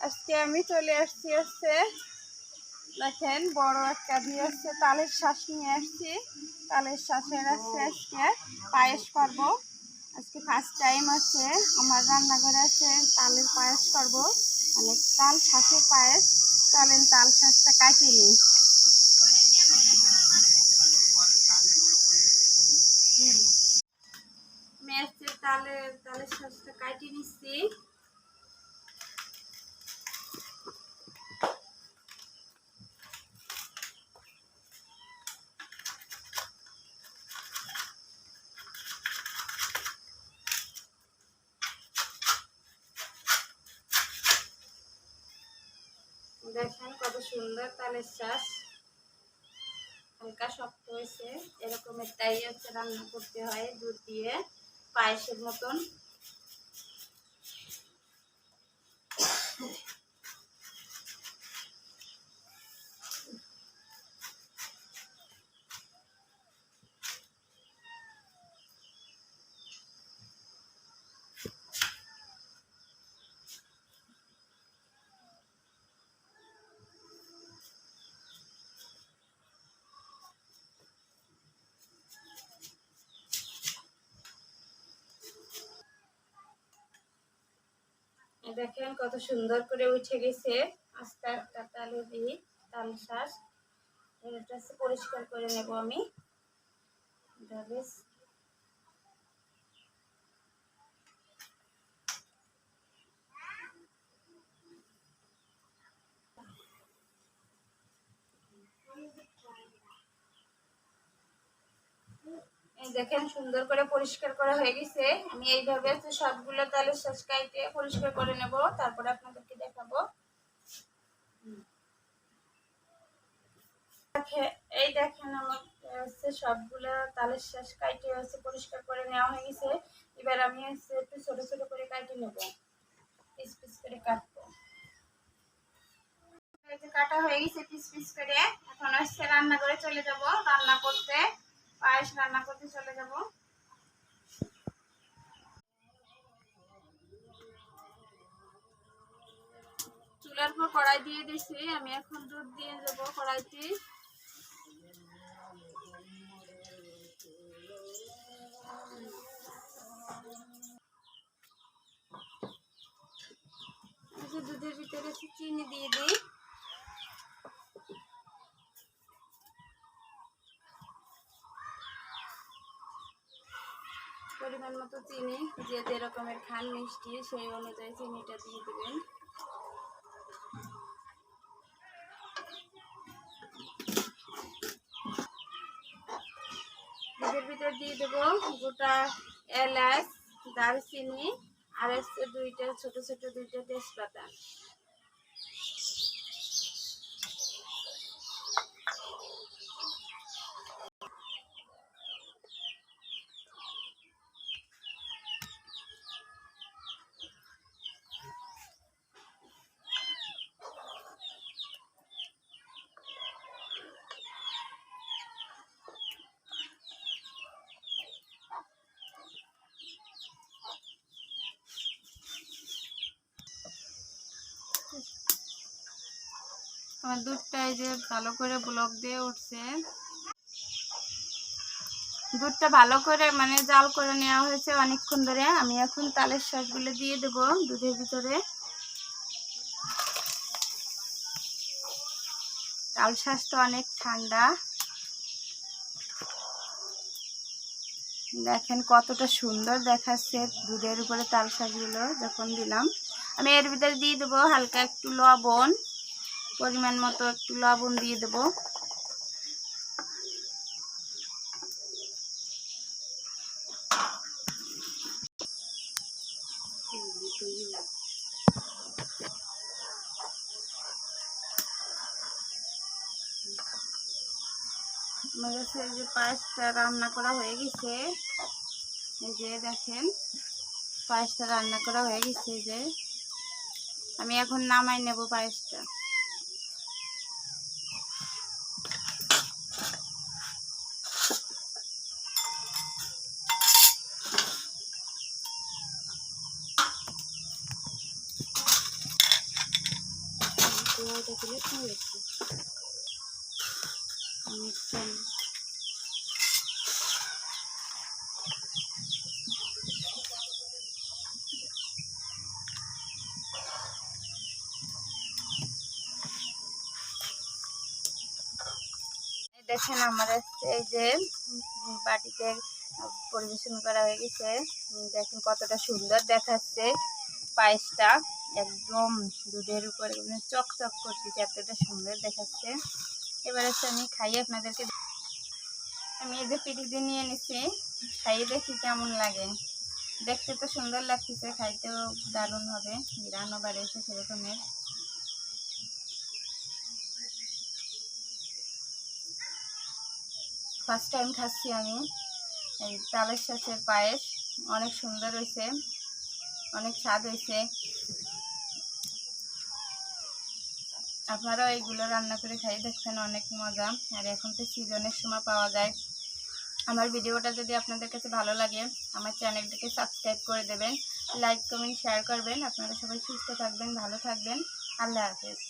আজকে আমি চলে আসছি হচ্ছে, দেখেন বড় একটা দিয়ে হচ্ছে, তালের শ্বাস নিয়ে আসছি। তালের শ্বাসের আছে আজকে পায়েস করব। আজকে ফার্স্ট টাইম আছে আমার রান্নাঘরে আছে তালের পায়েস করব। মানে তাল শ্বাসের পায়েস। চলেন তাল শ্বাসটা কাটিয়ে নিই। তালের তালের শ্বাসটা কাটিয়ে নিচ্ছি। দেখেন কত সুন্দর তালের শ্বাস হালকা শক্ত হয়েছে। এরকমের তাই হচ্ছে রান্না করতে হয় দুধ দিয়ে, পায়েসের মতন। দেখেন কত সুন্দর করে উঠে গেছে। আস্তে একটা তালু দিই, তাল শ্বাস। এটা পরিষ্কার করে নেব আমি। দেখেন সুন্দর করে পরিষ্কার করা হয়ে গেছে। আমি এইভাবে সবগুলো তালের শ্বাস কাইটে পরিষ্কার করে নেব, তারপরে আপনাদেরকে দেখাবো। দেখে- এই দেখেন আমার হচ্ছে সবগুলো তালের শ্বাস কাইটে হচ্ছে পরিষ্কার করে নেওয়া হয়ে গেছে। এবার আমি হচ্ছে একটু ছোট ছোট করে কাটে নেব, পিস পিস করে কাটবো। কাটা হয়ে গেছে পিস পিস করে, এখন হচ্ছে রান্না করে চলে যাব, রান্না করতে। পায়েস রান্না করতে চলে যাব। চুলার পর কড়াই দিয়ে দিছি, আমি এখন দুধ দিয়ে দেবো কড়াইতে। দুধের ভিতরে চিনি দিয়ে দিই। পরিমাণ মতো চিনি যে যে খান মিষ্টি, সেই অনুযায়ী চিনিটা দিয়ে দেবেন। দুধের ভিতরে দিয়ে দেবো গোটা এলাচ, দারচিনি, আর হচ্ছে দুইটা, ছোট ছোট দুইটা তেজপাতা। আমার দুধটা এই যে ভালো করে ব্লক দিয়ে উঠছে। দুধটা ভালো করে মানে জাল করে নেওয়া হয়েছে অনেকক্ষণ ধরে। আমি এখন তালের শাঁসগুলো দিয়ে দেব দুধের ভিতরে। তাল শাঁসটা অনেক ঠান্ডা। দেখেন কতটা সুন্দর দেখাচ্ছে দুধের উপরে তাল শাঁসগুলো যখন দিলাম। আমি এর ভিতরে দিয়ে দেবো হালকা একটু লবণ। পরিমাণ মতো একটু লবণ দিয়ে দেব। আমার যে পায়েসটা রান্না করা হয়ে গেছে, এই যে দেখেন, পায়েসটা রান্না করা হয়ে গেছে যে। আমি এখন নামাই নেব পায়েসটা। এই দেখেন আমার এই যে বাটিতে পরিবেশন করা হয়ে গেছে। দেখেন কতটা সুন্দর দেখাচ্ছে। পায়েসটা একদম দুধের উপরে মানে চকচক করতেছে এতটা সুন্দর দেখাচ্ছে। এবার হচ্ছে আমি খাই আপনাদেরকে আমি এই যে পিঠি নিয়ে নিছি, খাইয়ে দেখি কেমন লাগে। দেখতে তো সুন্দর লাগতেছে, খাইতেও দারুণ হবে ঘিরানো বাড়িয়েছে সেরকমের। ফার্স্ট টাইম খাচ্ছি আমি। এই তালের শাঁসের পায়েস, অনেক সুন্দর হয়েছে। অনেক স্বাদ হয়েছে। আপনারাও এইগুলো রান্না করে খাইয়ে দেখছেন অনেক মজা। আর এখন তো সিজনের সময় পাওয়া যায়। আমার ভিডিওটা যদি আপনাদের কাছে ভালো লাগে, আমার চ্যানেলটাকে সাবস্ক্রাইব করে দেবেন, লাইক, কমেন্ট, শেয়ার করবেন। আপনারা সবাই সুস্থ থাকবেন, ভালো থাকবেন। আল্লাহ হাফেজ।